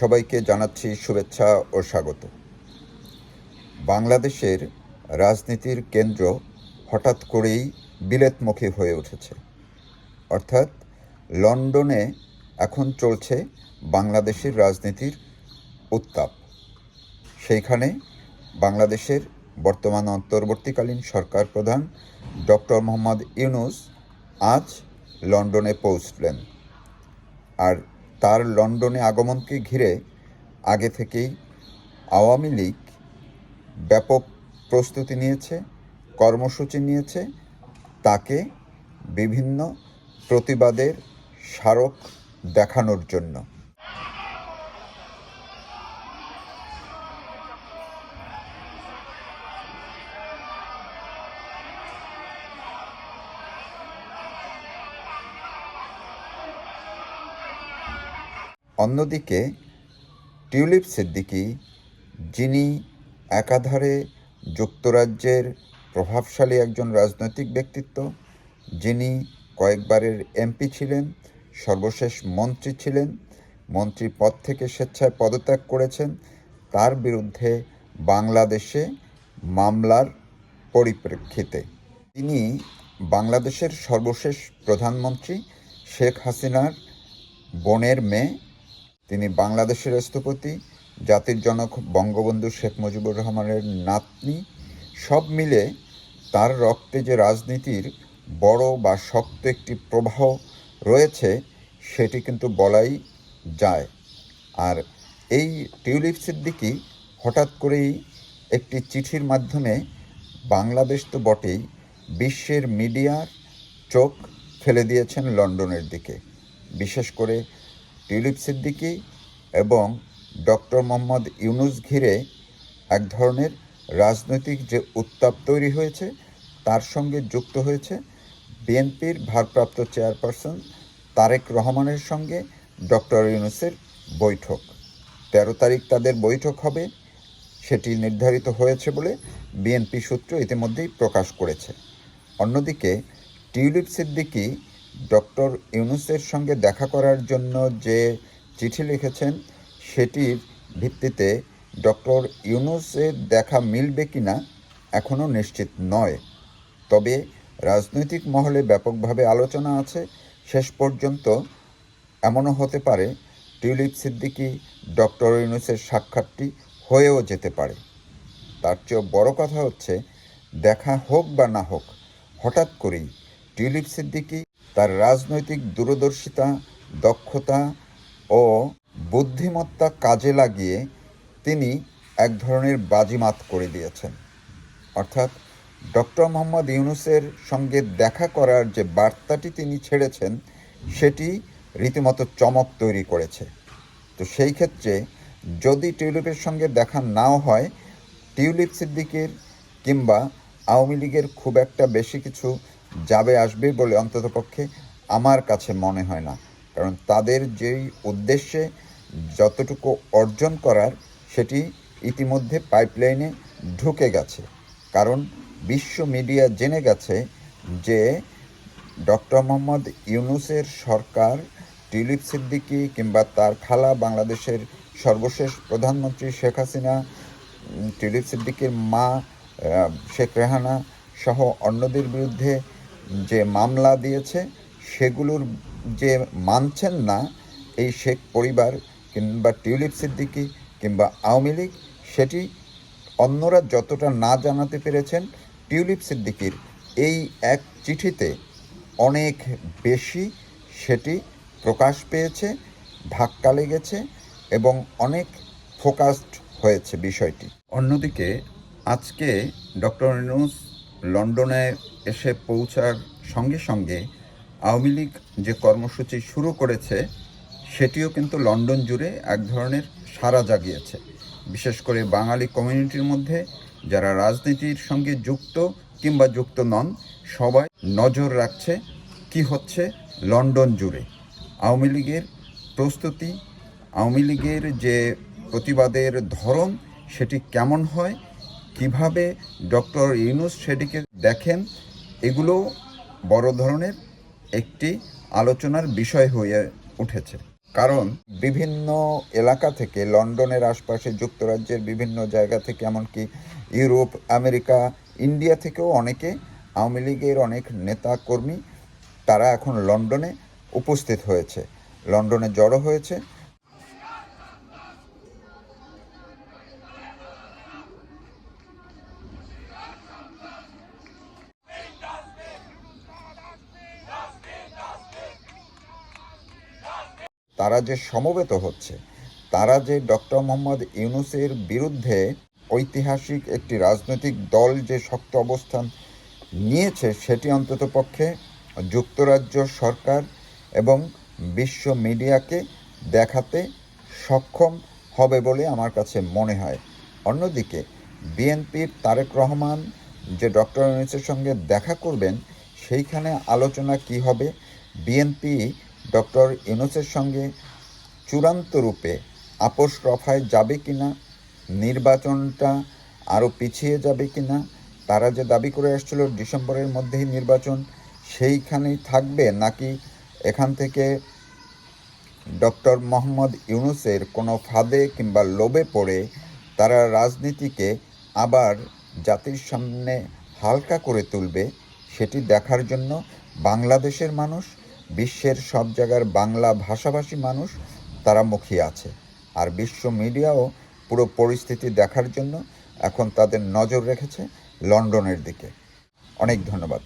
সবাইকে জানাচ্ছি শুভেচ্ছা ও স্বাগত। বাংলাদেশের রাজনীতির কেন্দ্র হঠাৎ করেই বিলেতমুখী হয়ে উঠেছে। অর্থাৎ লন্ডনে এখন চলছে বাংলাদেশের রাজনীতির উত্তাপ। সেইখানে বাংলাদেশের বর্তমান অন্তর্বর্তীকালীন সরকার প্রধান ডক্টর মোহাম্মদ ইউনুস আজ লন্ডনে পৌঁছলেন। আর তার লন্ডনে আগমনকে ঘিরে আগে থেকেই আওয়ামী লীগ ব্যাপক প্রস্তুতি নিয়েছে, কর্মসূচি নিয়েছে। তাকে বিভিন্ন প্রতিবাদের স্মারক দেখানোর জন্য। অন্যদিকে টিউলিপ সিদ্দিকি যিনি একাধারে যুক্তরাজ্যের প্রভাবশালী একজন রাজনৈতিক ব্যক্তিত্ব, যিনি কয়েকবারের এমপি ছিলেন, সর্বশেষ মন্ত্রী ছিলেন, মন্ত্রী পদ থেকে স্বেচ্ছায় পদত্যাগ করেছেন, তার বিরুদ্ধে বাংলাদেশে মামলার পরিপ্রেক্ষিতে। তিনি বাংলাদেশের সর্বশেষ প্রধানমন্ত্রী শেখ হাসিনার বোনের মেয়ে তিনি বাংলাদেশের স্থপতি জাতির জনক বঙ্গবন্ধু শেখ মুজিবুর রহমানের নাতনি, সব মিলে তার রক্তে যে রাজনীতির বড় বা শক্ত একটি প্রবাহ রয়েছে, সেটি কিন্তু বলাই যায়। আর এই টিউলিপ সিদ্দিকি হঠাৎ করেই একটি চিঠির মাধ্যমে বাংলাদেশ তো বটেই বিশ্বের মিডিয়ার চোখ ফেলে দিয়েছেন লন্ডনের দিকে। বিশেষ করে টিউলিপ সিদ্দিকি এবং ডক্টর মোহাম্মদ ইউনুস ঘিরে এক ধরনের রাজনৈতিক যে উত্তাপ তৈরি হয়েছে, তার সঙ্গে যুক্ত হয়েছে বিএনপির ভারপ্রাপ্ত চেয়ারপারসন তারেক রহমানের সঙ্গে ডক্টর ইউনুসের বৈঠক। তেরো তারিখ তাদের বৈঠক হবে, সেটি নির্ধারিত হয়েছে বলে বিএনপি সূত্র ইতিমধ্যেই প্রকাশ করেছে। অন্যদিকে টিউলিপ সিদ্দিকী ডক্টর ইউনুসের সঙ্গে দেখা করার জন্য যে চিঠি লিখেছেন, সেটির ভিত্তিতে ডক্টর ইউনুসের দেখা মিলবে কি না এখনও নিশ্চিত নয়। তবে রাজনৈতিক মহলে ব্যাপকভাবে আলোচনা আছে। শেষ পর্যন্ত এমনও হতে পারে, টিউলিপ সিদ্দিকি ডক্টর ইউনুসের সাক্ষাৎটি হয়েও যেতে পারে। তার চেয়েও বড় কথা হচ্ছে, দেখা হোক বা না হোক, হঠাৎ করেই টিউলিপ সিদ্দিকি তার রাজনৈতিক দূরদর্শিতা, দক্ষতা ও বুদ্ধিমত্তা কাজে লাগিয়ে তিনি এক ধরনের বাজিমাত করে দিয়েছেন। অর্থাৎ ডক্টর মোহাম্মদ ইউনুসের সঙ্গে দেখা করার যে বার্তাটি তিনি ছেড়েছেন, সেটি রীতিমতো চমক তৈরি করেছে। তো সেই ক্ষেত্রে যদি টিউলিপের সঙ্গে দেখা নাও হয়, টিউলিপ সিদ্দিকের কিংবা আওয়ামী লীগের খুব একটা বেশি কিছু যাবে, আসবে বলে অন্ততপক্ষে আমার কাছে মনে হয় না। কারণ তাদের যেই উদ্দেশ্যে যতটুকু অর্জন করার, সেটি ইতিমধ্যে পাইপলাইনে ঢুকে গেছে। কারণ বিশ্ব মিডিয়া জেনে গেছে যে ডক্টর মোহাম্মদ ইউনুসের সরকার টিলিপ সিদ্দিকী কিংবা তার খালা বাংলাদেশের সর্বশেষ প্রধানমন্ত্রী শেখ হাসিনা টিলিপ সিদ্দিকীর মা শেখ রেহানা সহ অন্যদের বিরুদ্ধে যে মামলা দিয়েছে, সেগুলোর যে মানছেন না এই শেখ পরিবার কিংবা টিউলিপ সিদ্দিকী কিংবা আওয়ামী লীগ, সেটি অন্যরা যতটা না জানাতে পেরেছেন, টিউলিপ সিদ্দিকির এই এক চিঠিতে অনেক বেশি সেটি প্রকাশ পেয়েছে, ধাক্কা লেগেছে এবং অনেক ফোকাসড হয়েছে বিষয়টি। অন্যদিকে আজকে ডক্টর ইউনুস লন্ডনে এসে পৌঁছার সঙ্গে সঙ্গে আওয়ামী লীগ যে কর্মসূচি শুরু করেছে, সেটিও কিন্তু লন্ডন জুড়ে এক ধরনের সাড়া জাগিয়েছে। বিশেষ করে বাঙালি কমিউনিটির মধ্যে যারা রাজনীতির সঙ্গে যুক্ত কিংবা যুক্ত নন, সবাই নজর রাখছে কি হচ্ছে লন্ডন জুড়ে। আওয়ামী লীগের প্রস্তুতি, আওয়ামী লীগের যে প্রতিবাদের ধরন, সেটি কেমন হয়, কীভাবে ডক্টর ইউনুস সেটিকে দেখেন, এগুলো বড় ধরনের একটি আলোচনার বিষয় হয়ে উঠেছে। কারণ বিভিন্ন এলাকা থেকে, লন্ডনের আশপাশে, যুক্তরাজ্যের বিভিন্ন জায়গা থেকে, এমনকি ইউরোপ, আমেরিকা, ইন্ডিয়া থেকেও অনেকে আওয়ামী লীগের অনেক নেতা কর্মী, তারা এখন লন্ডনে উপস্থিত হয়েছে। লন্ডনে জড়ো হয়েছে। তারা যে সমবেত হচ্ছে, তারা যে ডক্টর মোহাম্মদ ইউনুসের বিরুদ্ধে ঐতিহাসিক একটি রাজনৈতিক দল যে শক্ত অবস্থান নিয়েছে, সেটি অন্তত পক্ষে যুক্তরাজ্য সরকার এবং বিশ্ব মিডিয়াকে দেখাতে সক্ষম হবে বলে আমার কাছে মনে হয়। অন্যদিকে, বিএনপির তারেক রহমান যে ডক্টর ইউনুসের সঙ্গে দেখা করবেন, সেইখানে আলোচনা কি হবে? বিএনপি ডক্টর ইউনুসের সঙ্গে চূড়ান্ত রূপে আপোষ রফায় যাবে কি না নির্বাচনটা আরও পিছিয়ে যাবে কি না তারা যে দাবি করে আসছিল ডিসেম্বরের মধ্যেই নির্বাচন সেইখানেই থাকবে নাকি এখান থেকে ডক্টর মোহাম্মদ ইউনুসের কোনো ফাঁদে কিংবা লোভে পড়ে তারা রাজনীতিকে আবার জাতির সামনে হালকা করে তুলবে, সেটি দেখার জন্য বাংলাদেশের মানুষ বিশ্বের সব জায়গার বাংলা ভাষাভাষী মানুষ তারা মুখী আছে। আর বিশ্ব মিডিয়াও পুরো পরিস্থিতি দেখার জন্য এখন তাদের নজর রেখেছে লন্ডনের দিকে। অনেক ধন্যবাদ।